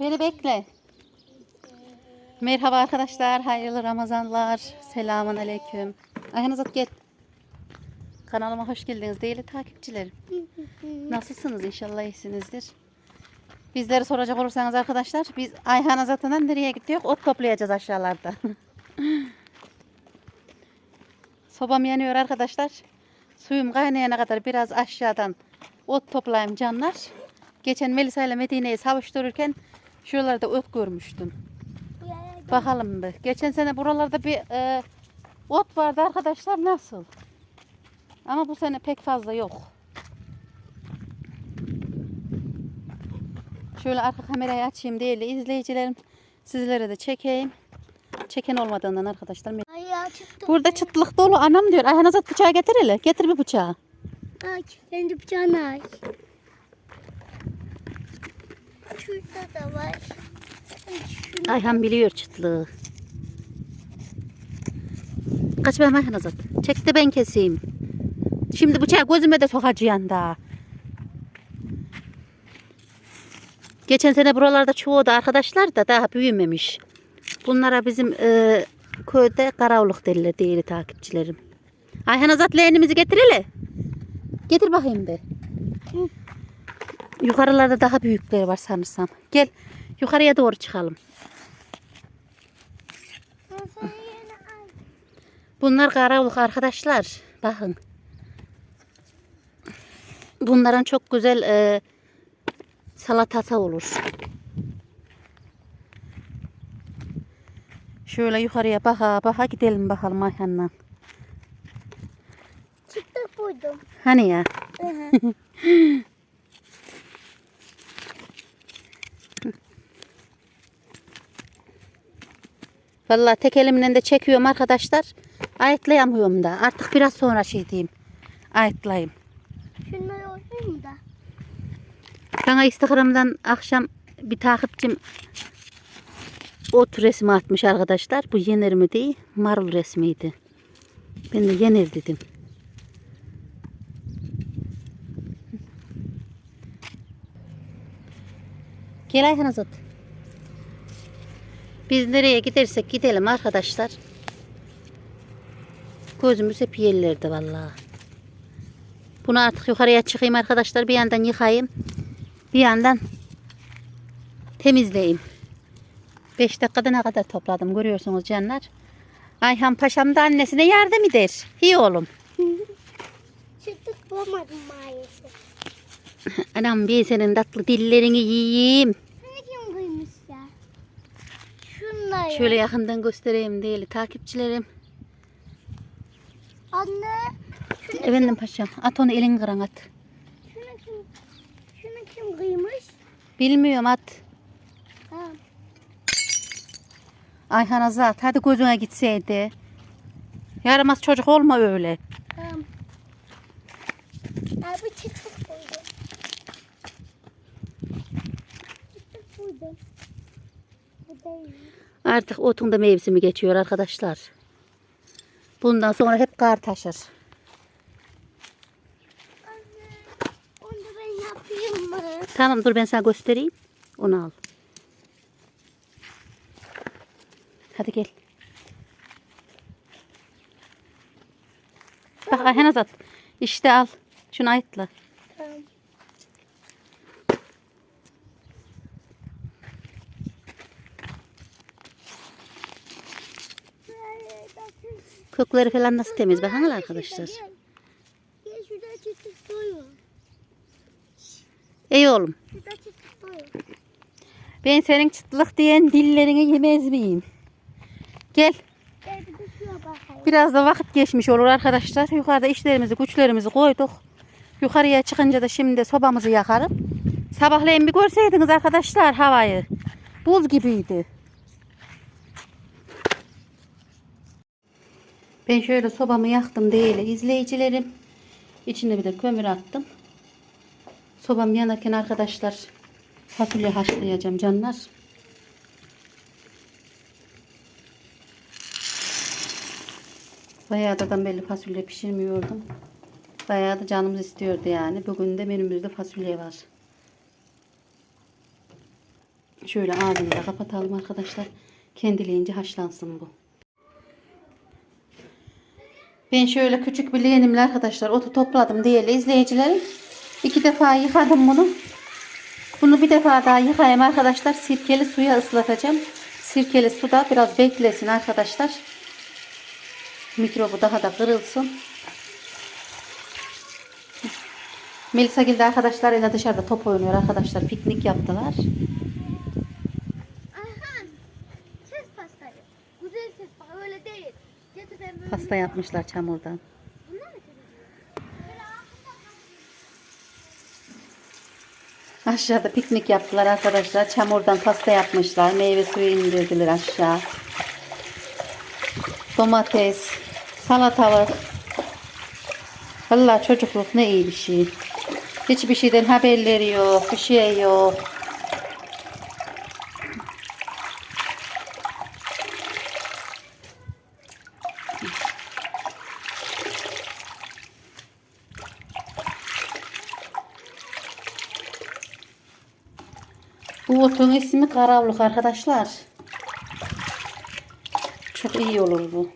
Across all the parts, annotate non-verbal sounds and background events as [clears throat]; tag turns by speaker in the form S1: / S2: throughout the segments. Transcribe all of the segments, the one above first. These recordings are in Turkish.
S1: Beni bekle. Merhaba arkadaşlar, hayırlı Ramazanlar. Selamun aleyküm. Ayhan Azat gel. Kanalıma hoş geldiniz değerli takipçilerim. Nasılsınız? İnşallah iyisinizdir. Bizleri soracak olursanız arkadaşlar, biz Ayhan Azat'ından nereye gidiyoruz? Ot toplayacağız aşağılarda. [laughs] Sobam yanıyor arkadaşlar. Suyum kaynayana kadar biraz aşağıdan ot toplayayım canlar. Geçen Melisa ile Medine'yi savuştururken şuralarda ot görmüştüm. Bakalım bir. Geçen sene buralarda bir e, ot vardı arkadaşlar nasıl? Ama bu sene pek fazla yok. Şöyle arka kamerayı açayım değerli izleyicilerim. Sizlere de çekeyim. Çeken olmadığından arkadaşlar.
S2: Ayağı çıktı.
S1: Burada çıtlık dolu anam diyor. Ayhan Azat bıçağı getir hele. Getir bir bıçağı.
S2: Aç. Kendi bıçağını aç. Şurada da var. Şunu
S1: Ayhan biliyor çıtlığı. Kaç benim Ayhan Azat. Çek de ben keseyim. Şimdi bıçağı gözüme de sokacaksın daha. Geçen sene buralarda çoğu da arkadaşlar da daha büyümemiş. Bunlara bizim e, köyde karavluk derler değerli takipçilerim. Ayhan Azat leğenimizi getir hele. Getir bakayım be. Yukarılarda daha büyükleri var sanırsam. Gel yukarıya doğru çıkalım. Bunlar karavluk arkadaşlar. Bakın. Bunların çok güzel e, salatası olur. Şöyle yukarıya baka baka gidelim bakalım Ayhan'la.
S2: Çıktı buydum.
S1: Hani ya?
S2: Hı hı. [laughs]
S1: Vallahi tek elimle de çekiyorum arkadaşlar. Ayıtlayamıyorum da. Artık biraz sonra şey diyeyim. Ayıtlayayım.
S2: Şunları oynayayım da.
S1: Bana Instagram'dan akşam bir takipçim ot resmi atmış arkadaşlar. Bu yenir mi değil, marul resmiydi. Ben de yenir dedim. Gel Ayhan Azat. Biz nereye gidersek gidelim arkadaşlar. Gözümüz hep yerlerde vallahi. Bunu artık yukarıya çıkayım arkadaşlar. Bir yandan yıkayayım. Bir yandan temizleyeyim. 5 dakikada ne kadar topladım görüyorsunuz canlar. Ayhan Paşam da annesine yardım eder. İyi oğlum.
S2: Çıktı bulamadım maalesef.
S1: Anam bir senin tatlı dillerini yiyeyim.
S2: Ne kim kıymış ya? Ya.
S1: Şöyle yakından göstereyim değerli takipçilerim.
S2: Anne. Şunu,
S1: Efendim paşam at onu elin kıran at.
S2: şunu kim, şunu kim kıymış?
S1: Bilmiyorum at.
S2: Tamam.
S1: Ayhan Azat hadi gözüne gitseydi. Yaramaz çocuk olma öyle.
S2: Tamam. Abi çıktı buydum. Çıktı buydum. Bu değil.
S1: Artık otun da mevsimi geçiyor arkadaşlar. Bundan sonra hep kar taşır.
S2: Anne. Onu ben yapayım mı?
S1: Tamam dur ben sana göstereyim. Onu al. Hadi gel. Bak Ayhan Azat. İşte al. Şunu ayıtla.
S2: Tamam.
S1: Kökleri falan nasıl temiz bakın arkadaşlar. İyi oğlum. Ben senin çıtlık diyen dillerini yemez miyim? Gel. Biraz da vakit geçmiş olur arkadaşlar. Yukarıda işlerimizi, güçlerimizi koyduk. Yukarıya çıkınca da şimdi sobamızı yakarım. Sabahleyin bir görseydiniz arkadaşlar havayı. Buz gibiydi. Ben şöyle sobamı yaktım değil izleyicilerim. İçine bir de kömür attım. Sobam yanarken arkadaşlar fasulye haşlayacağım canlar. Bayağı da belli fasulye pişirmiyordum. Bayağı da canımız istiyordu yani. Bugün de menümüzde fasulye var. Şöyle ağzını da kapatalım arkadaşlar. Kendiliğince haşlansın bu. Ben şöyle küçük bir leğenimle arkadaşlar otu topladım değerli izleyicilerim. İki defa yıkadım bunu. Bunu bir defa daha yıkayayım arkadaşlar. Sirkeli suya ıslatacağım. Sirkeli suda biraz beklesin arkadaşlar. Mikrobu daha da kırılsın. Melisa Gilde arkadaşlarıyla dışarıda top oynuyor arkadaşlar. Piknik yaptılar.
S2: Ayhan. Kes pastayı. Güzel kes bak öyle değil. Getir ben böyle.
S1: Pasta yapmışlar çamurdan. Aşağıda piknik yaptılar arkadaşlar. Çamurdan pasta yapmışlar. Meyve suyu indirdiler aşağı. Domates, salatalık. Vallahi çocukluk ne iyi bir şey. Hiçbir şeyden haberleri yok, bir şey yok. Bu otun ismi karavluk arkadaşlar. Çok iyi olur bu.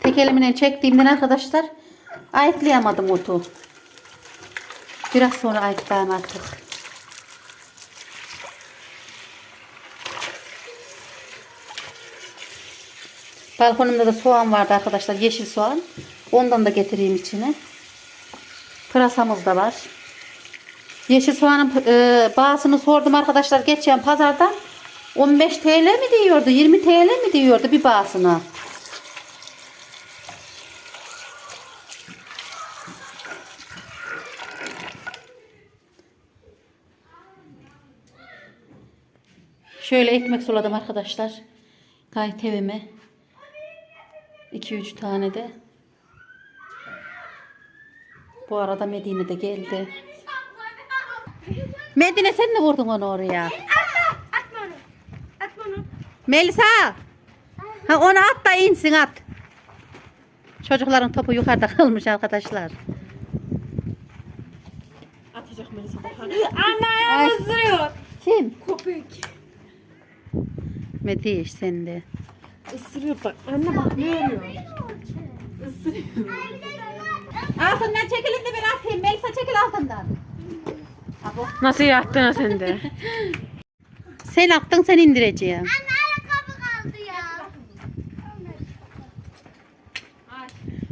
S1: Tek elimle çektiğimden arkadaşlar ayıklayamadım otu. Biraz sonra ayıklayayım artık. Balkonumda da soğan vardı arkadaşlar. Yeşil soğan. Ondan da getireyim içine. Pırasamız da var. Yeşil soğanın e, bağısını sordum arkadaşlar. Geçen pazardan 15 TL mi diyordu? 20 TL mi diyordu bir bağısına? Şöyle ekmek suladım arkadaşlar. Gayet evime. 2-3 tane de. Bu arada Medine de geldi. Medine sen ne vurdun onu oraya?
S2: Atma onu. Atma onu.
S1: Melisa! Ha onu at da insin at. Çocukların topu yukarıda kalmış arkadaşlar.
S3: Atacak Melisa. Anne ayağımı ısırıyor.
S1: Kim?
S3: Köpek.
S1: Mediş sen de.
S3: Isırıyor bak. Anne bak ne örüyor. Isırıyor.
S1: Altından çekilin de ben atayım. Melisa çekil altından. Abo.
S3: Nasıl yattın sen de? [laughs]
S1: Sen attın sen indireceğim.
S2: Anne ayakkabı kaldı ya.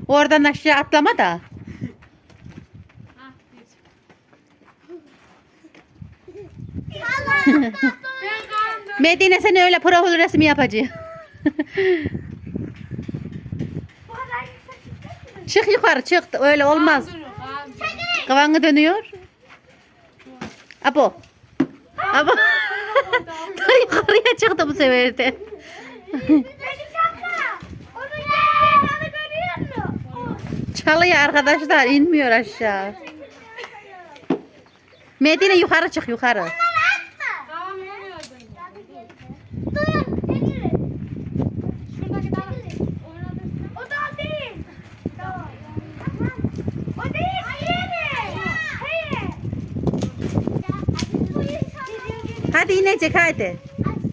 S1: Oradan aşağı atlama da. [laughs] Medine seni öyle profil resmi yapacağım. Çık yukarı çık. Öyle olmaz. Kavanı dönüyor. Abo. Abo. Daha yukarıya çıktı bu sefer de. Çalıyor arkadaşlar inmiyor aşağı. Medine yukarı çık yukarı.
S2: Atma.
S3: Tamam yürüyordun.
S2: Durun. Çekilin. Şuradaki daha. O da değil. Tamam. O değil. Hayır. Hayır.
S1: Hadi inecek hadi.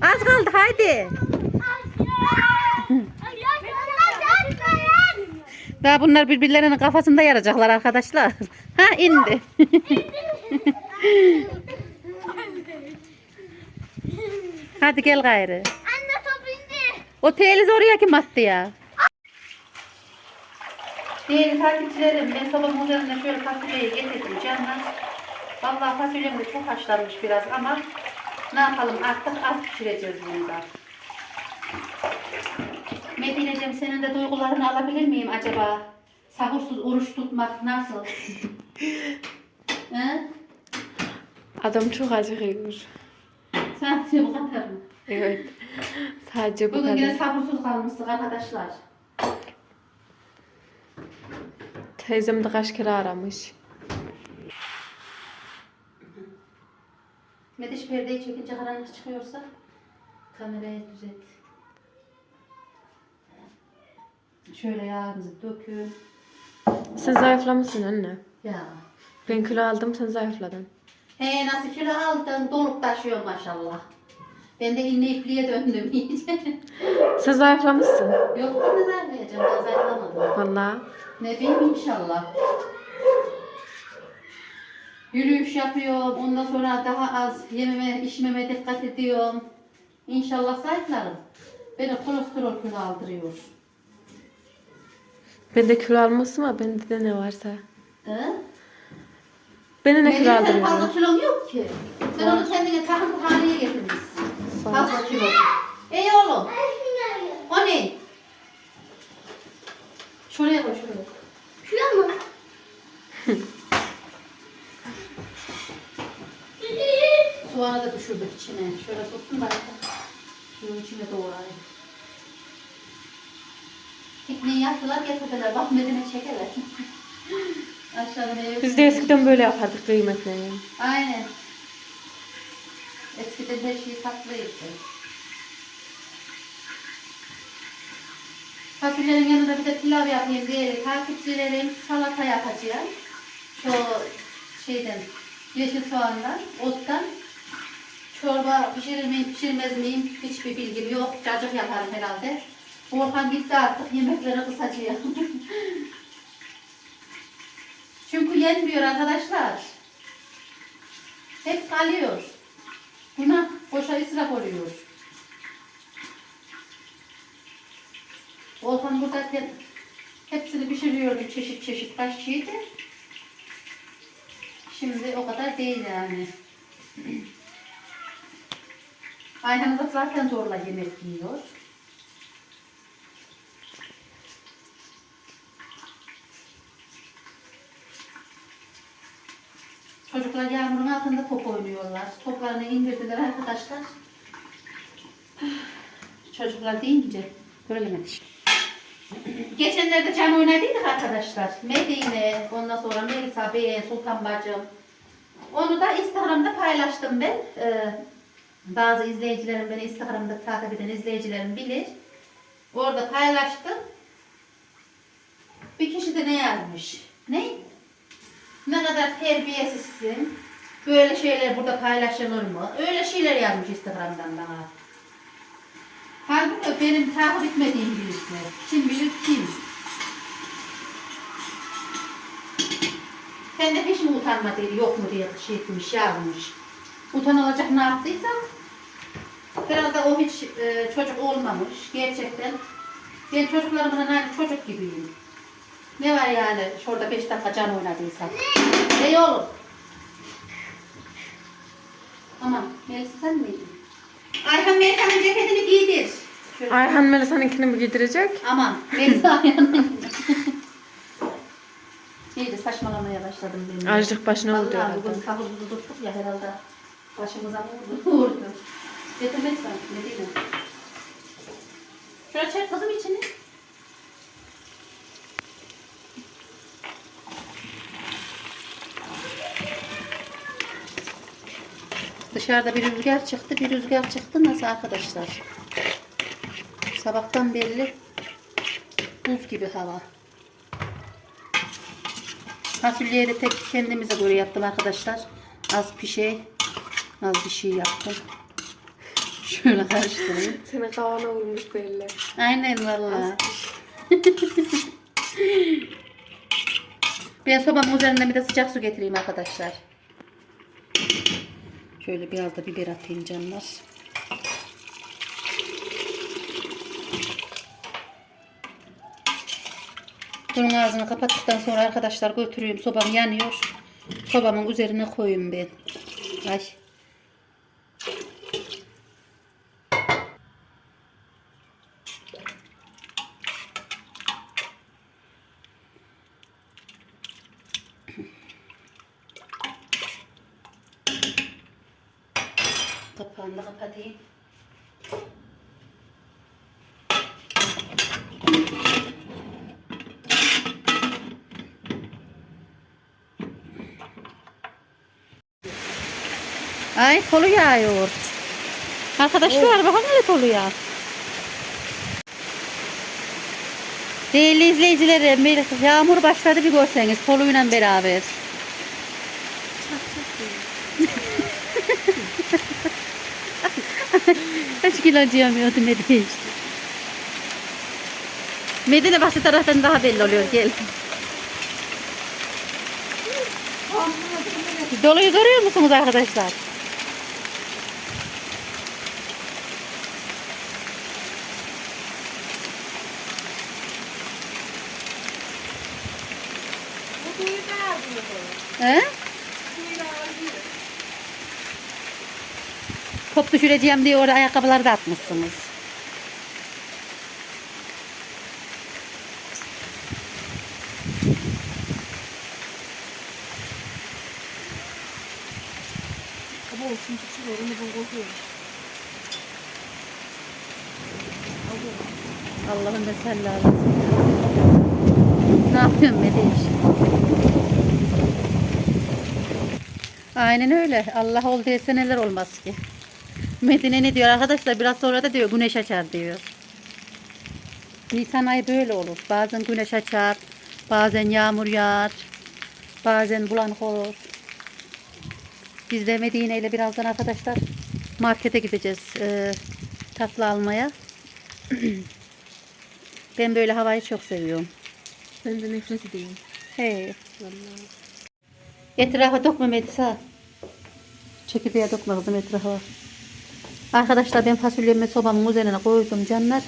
S1: Az kaldı hadi. Daha bunlar birbirlerinin kafasında yarayacaklar arkadaşlar. [laughs] Ha indi. [laughs] hadi gel gayrı.
S2: Anne top indi.
S1: O teyeliz oraya kim attı ya? Değerli takipçilerim ben sobamın üzerine şöyle fasulyeyi getirdim canlar. Vallahi fasulyem de çok haşlanmış biraz ama ne yapalım artık az pişireceğiz bunu da. Medineciğim senin de duygularını alabilir miyim acaba? Sahursuz oruç tutmak nasıl? He?
S3: Adam çok acıkıyor.
S1: Sadece bu kadar mı?
S3: Evet. Sadece bu
S1: Bugün yine
S3: kadar.
S1: sabursuz kalmıştık arkadaşlar.
S3: Teyzem de kaç kere aramış.
S1: Mediş perdeyi çekince karanlık çıkıyorsa kamerayı düzelt. Şöyle yağımızı dökün.
S3: Sen zayıflamışsın anne.
S1: Ya.
S3: Ben kilo aldım sen zayıfladın.
S1: He nasıl kilo aldın dolup taşıyor maşallah. Ben de inne ipliğe döndüm iyice.
S3: Sen zayıflamışsın.
S1: Yok ben de zayıflayacağım daha zayıflamadım.
S3: Vallahi.
S1: Ne bileyim inşallah. Yürüyüş yapıyorum. Ondan sonra daha az yememe, içmeme dikkat ediyorum. İnşallah zayıflarım. Beni kolesterol kilo aldırıyor.
S3: Ben de kilo almışım ama bende de ne varsa.
S1: He?
S3: Beni ne
S1: Benim
S3: kilo
S1: de
S3: aldırıyor?
S1: fazla kilom yok ki. Sen onu kendine takım haline getirmişsin. Fazla kilo. Ey oğlum. O ne? Şuraya koy şuraya.
S2: Şuraya mı?
S1: Soğanı da düşürdük içine. Şöyle tutsun da şunun içine doğrayayım. Pikniği yaptılar getirdiler. Bak Medine çekerler. [laughs] Aşağıda meyve
S3: Biz de eskiden böyle yapardık kıymetli.
S1: Aynen. Eskiden her şey tatlıydı. Fasulyenin yanında bir de pilav yapayım diye takipçilerim salata yapacağım. Şu şeyden yeşil soğandan, ottan. Çorba pişirir miyim, pişirmez miyim hiçbir bilgim yok. Cacık yaparım herhalde. Orhan gitti artık yemekleri kısacağım. [laughs] Çünkü yenmiyor arkadaşlar. Hep kalıyor. Buna boşa israf oluyor. Volkan buradayken hepsini pişiriyordum çeşit çeşit kaç şeydi. Şimdi o kadar değil yani. Ayhan da zaten zorla yemek yiyor. Çocuklar yağmurun altında top oynuyorlar. Toplarını indirdiler arkadaşlar. Çocuklar deyince söylemedik. işte. Geçenlerde can oynadıydık arkadaşlar. Medine, ondan sonra Melisa Bey, Sultan Bacım. Onu da Instagram'da paylaştım ben. Ee, bazı izleyicilerim beni Instagram'da takip eden izleyicilerim bilir. Orada paylaştım. Bir kişi de ne yazmış? Ne? Ne kadar terbiyesizsin. Böyle şeyler burada paylaşılır mı? Öyle şeyler yazmış Instagram'dan bana. Halbuki benim takip etmediğim birisi. Kim bilir kim. Sen de hiç mi utanma değil, yok mu diye şey etmiş, yazmış. Utanılacak ne yaptıysa herhalde o hiç e, çocuk olmamış gerçekten. Ben çocuklarımla aynı çocuk gibiyim. Ne var yani şurada beş dakika can oynadıysa. Ne oğlum? Aman Melisa sen miydin? Ayhan Melisa'nın ceketini giydir. Şöyle.
S3: Ayhan Melisa'nınkini mi giydirecek?
S1: Aman Melisa Ayhan'ın. İyice saçmalamaya başladım ben. de.
S3: Azıcık başına
S1: Vallahi
S3: herhalde.
S1: bugün kahvaltı tuttuk ya herhalde. Başımıza mı [laughs] vurdu? Vurdu. Getirmek sen ne diyeyim. Şuraya çek kızım içini. Dışarıda bir rüzgar çıktı. Bir rüzgar çıktı. Nasıl arkadaşlar? Sabahtan belli buz gibi hava. Fasulyeyi de tek kendimize göre yaptım arkadaşlar. Az bir şey, az bir şey yaptım. Şöyle karıştırayım. [laughs]
S3: Senin kavana vurmuş belli.
S1: Aynen vallahi. Ben [laughs] sobamın üzerine bir de sıcak su getireyim arkadaşlar. Şöyle biraz da biber atayım canlar. Bunun ağzını kapattıktan sonra arkadaşlar götürüyorum. Sobam yanıyor. Sobamın üzerine koyayım ben. Ay. Kapağını da kapatayım. Ay kolu yağıyor. Arkadaşlar bakın ne kolu yağ. Değerli izleyicilerim, bir yağmur başladı bir görseniz soluyla beraber. Kaç kilo acıyamıyordu ne değişti. Medine şu taraftan daha belli oluyor gel. Doluyu görüyor musunuz arkadaşlar?
S3: Bu duyu da alıyor.
S1: He?
S3: Duyu da alıyor.
S1: Top düşüreceğim diye oraya ayakkabıları da atmışsınız.
S3: Ama o şimdi çıkıyor. Onu bu kokuyor.
S1: Allah'ım ve sallallahu Ne yapıyorsun Mediş? Aynen öyle. Allah ol diyese neler olmaz ki. Medine ne diyor arkadaşlar? Biraz sonra da diyor güneş açar diyor. Nisan ayı böyle olur. Bazen güneş açar, bazen yağmur yağar, bazen bulanık olur. Biz de Medine ile birazdan arkadaşlar markete gideceğiz eee, tatlı almaya. [clears throat] Ben böyle havayı çok seviyorum.
S3: Ben de nefret edeyim.
S1: He.
S3: Vallahi.
S1: Etrafa dokma Medisa. Çekirdeğe dokma kızım etrafa. Arkadaşlar ben fasulyemi sobamın üzerine koydum canlar.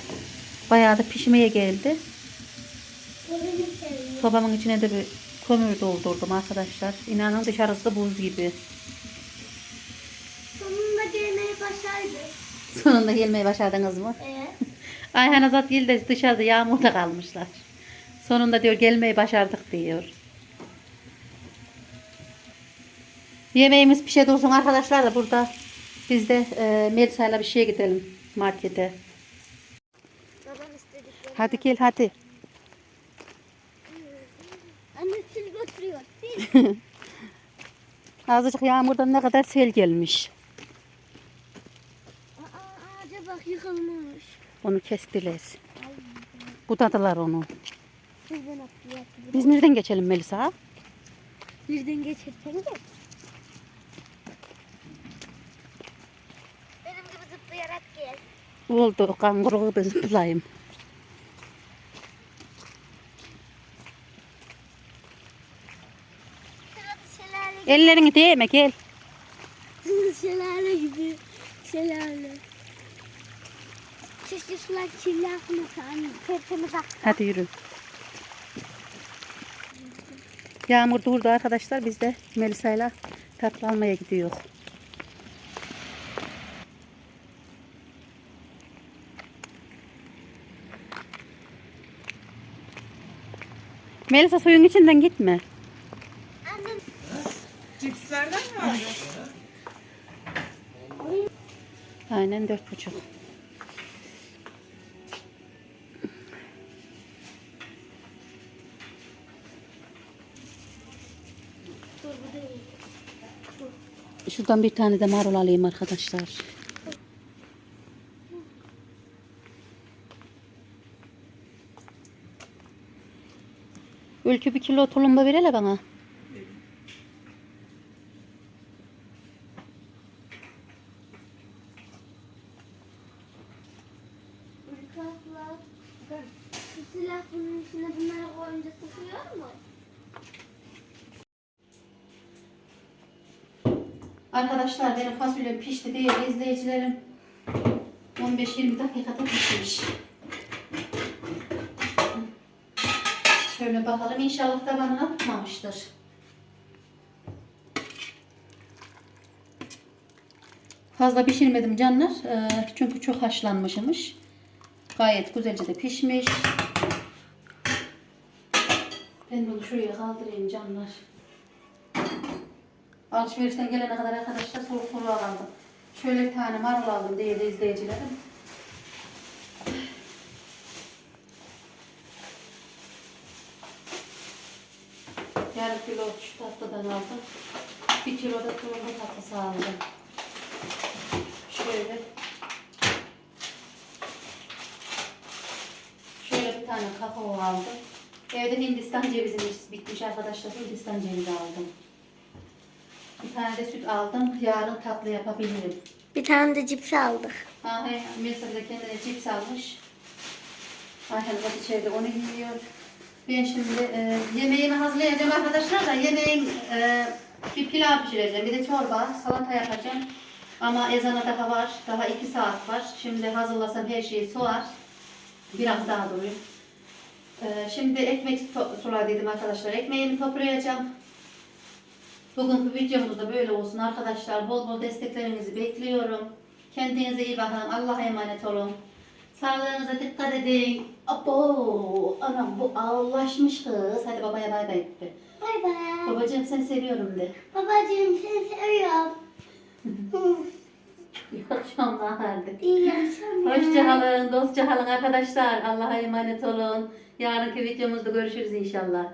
S1: Bayağı da pişmeye geldi. Sobamın içine de bir kömür doldurdum arkadaşlar. İnanın dışarısı buz gibi.
S2: Sonunda gelmeyi başardı.
S1: Sonunda gelmeye başardınız mı?
S2: Ee, [laughs]
S1: Ayhan Azat Gil de dışarıda yağmurda kalmışlar. Sonunda diyor gelmeyi başardık diyor. Yemeğimiz pişe dursun arkadaşlar da burada biz de e, Melisa'yla bir şeye gidelim markete.
S2: babam istedikleri.
S1: Hadi gel hadi. [laughs]
S2: Anne sil götürüyor. Sil. [laughs]
S1: Azıcık yağmurdan ne kadar sel gelmiş.
S2: Aa, ağaca bak yıkılmış.
S1: Onu kestiler. Budadılar onu. Biz nereden geçelim Melisa?
S2: Birden geçirsene de. Benim gibi zıplayarak gel.
S1: Oldu kanguru gibi zıplayayım.
S2: Şurada şelale gibi.
S1: Ellerini değme gel.
S2: şelale gibi. Şelale. Keşke sular kirli akmasa anne. Tertemiz ak.
S1: Hadi yürü. Yağmur durdu arkadaşlar. Biz de Melisa'yla tatlı almaya gidiyor. Melisa suyun içinden gitme.
S3: Cipslerden mi aldın?
S1: Aynen dört buçuk. Şuradan bir tane de marul alayım arkadaşlar. Ülkü bir kilo tulumba ver bana. Arkadaşlar benim fasulyem pişti değil izleyicilerim. 15-20 dakikada pişmiş. Şöyle bakalım inşallah tabanına tutmamıştır. Fazla pişirmedim canlar. Ee, çünkü çok haşlanmışmış. Gayet güzelce de pişmiş. Ben bunu şuraya kaldırayım canlar. Alışverişten gelene kadar arkadaşlar soru soru aldım. Şöyle bir tane marul aldım değerli izleyicilerim. Yarım kilo şu tatlıdan aldım. Bir kilo da tulumba tatlısı aldım. Şöyle. Şöyle bir tane kakao aldım. Evde Hindistan cevizimiz bitmiş arkadaşlar. Hindistan cevizi aldım. Bir tane de süt aldım. Yarın tatlı yapabilirim.
S2: Bir tane de cips aldık.
S1: Ha he, Melisa da kendine cips almış. Ayhan bak içeride onu yiyor. Ben şimdi e, yemeğimi hazırlayacağım arkadaşlar da yemeğin e, bir pilav pişireceğim. Bir de çorba, salata yapacağım. Ama ezana daha var. Daha iki saat var. Şimdi hazırlasam her şeyi soğar. Biraz daha duruyor. E, şimdi ekmek solar dedim arkadaşlar. Ekmeğimi toplayacağım. Bugünkü videomuz da böyle olsun arkadaşlar. Bol bol desteklerinizi bekliyorum. Kendinize iyi bakın. Allah'a emanet olun. Sağlığınıza dikkat edin. Abo, anam bu ağırlaşmış kız. Hadi babaya bay bay de.
S2: Bay bay.
S1: Babacığım seni seviyorum de.
S2: Babacığım seni seviyorum.
S1: İyi akşamlar.
S2: İyi akşamlar.
S1: Hoşçakalın, dostça kalın arkadaşlar. Allah'a emanet olun. Yarınki videomuzda görüşürüz inşallah.